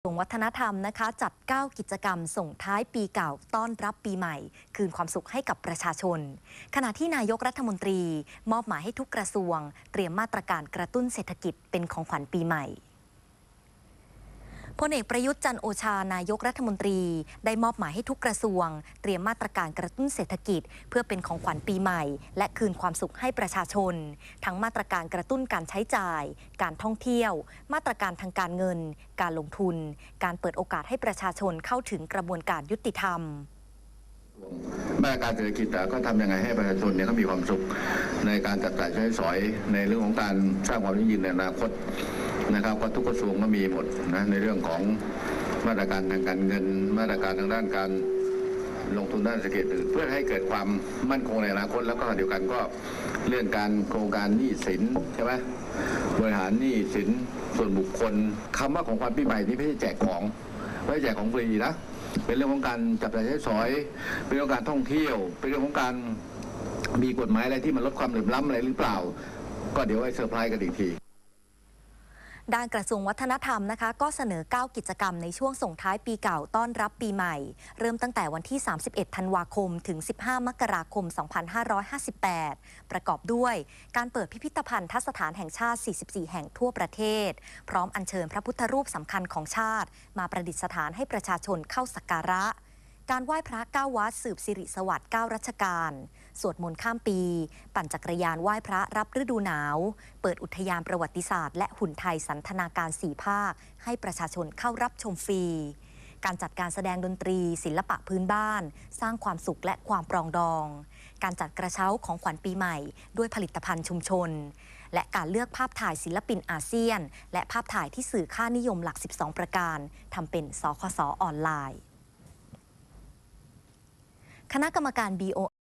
กระทรวงวัฒนธรรมนะคะ จัด 9 กิจกรรมส่งท้ายปีเก่าต้อนรับปีใหม่ คืนความสุขให้กับประชาชน ขณะที่นายกรัฐมนตรี มอบหมายให้ทุกกระทรวง เตรียมมาตรการกระตุ้นเศรษฐกิจเป็นของขวัญปีใหม่ พลเอกประยุทธ์จันโอชานายกรัฐมนตรี ได้มอบหมายให้ทุกกระทรวง เตรียมมาตรการกระตุ้นเศรษฐกิจ เพื่อเป็นของขวัญปีใหม่ และคืนความสุขให้ประชาชน ทั้งมาตรการกระตุ้นการใช้จ่าย การท่องเที่ยว มาตรการทางการเงิน การลงทุน การเปิดโอกาสให้ประชาชนเข้าถึงกระบวนการยุติธรรมมาตรการเศรษฐกิจก็ทำยังไงให้ประชาชนเนี่ยเขามีความสุขในการจับจ่ายใช้สอยในเรื่องของการสร้างความยั่งยืนในอนาคต นะครับก็ทุกกระทรวงก็มีหมดนะในเรื่องของมาตรการทางการเงิน มาตรการทางด้านการลงทุนด้านเศรษฐกิจเพื่อให้เกิดความมั่นคงในอนาคตแล้วก็เดียวกันก็เรื่องการโครงการหนี้สินใช่ไหมบริหารหนี้สินส่วนบุคคลคำว่าของขวัญปีใหม่นี่ไม่ใช่แจกของไม่ใช่แจกของฟรีนะเป็นเรื่องของการจับจ่ายใช้สอย เป็นเรื่องของการท่องเที่ยว เป็นเรื่องของการมีกฎหมายอะไรที่มันลดความเหลื่อมล้ำอะไรหรือเปล่า ก็เดี๋ยวไว้เซอร์ไพรส์กันอีกที ด้านกระทรวงวัฒนธรรมนะคะ ก็เสนอ 9 กิจกรรมในช่วงส่งท้ายปีเก่าต้อนรับปีใหม่ เริ่มตั้งแต่วันที่ 31 ธันวาคม ถึง 15 มกราคม 2558 ประกอบด้วยการเปิดพิพิธภัณฑ์ทัศถานแห่งชาติ 44 แห่งทั่วประเทศ พร้อมอัญเชิญพระพุทธรูปสำคัญของชาติ มาประดิษฐานให้ประชาชนเข้าสักการะ การไหว้พระเก้าวัดสืบสิริสวัสดิ์เก้ารัชกาล สวดมนต์ข้ามปี ปั่นจักรยานไหว้พระรับฤดูหนาว เปิดอุทยานประวัติศาสตร์และหุ่นไทยสันทนาการสี่ภาค ให้ประชาชนเข้ารับชมฟรีการจัดการแสดงดนตรี ศิลปะพื้นบ้าน สร้างความสุขและความปรองดอง การจัดกระเช้าของขวัญปีใหม่ ด้วยผลิตภัณฑ์ชุมชน และการเลือกภาพถ่ายศิลปินอาเซียน และภาพถ่ายที่สื่อค่านิยมหลัก 12 ประการทำเป็นสคสออนไลน์ คณะกรรมการ BOI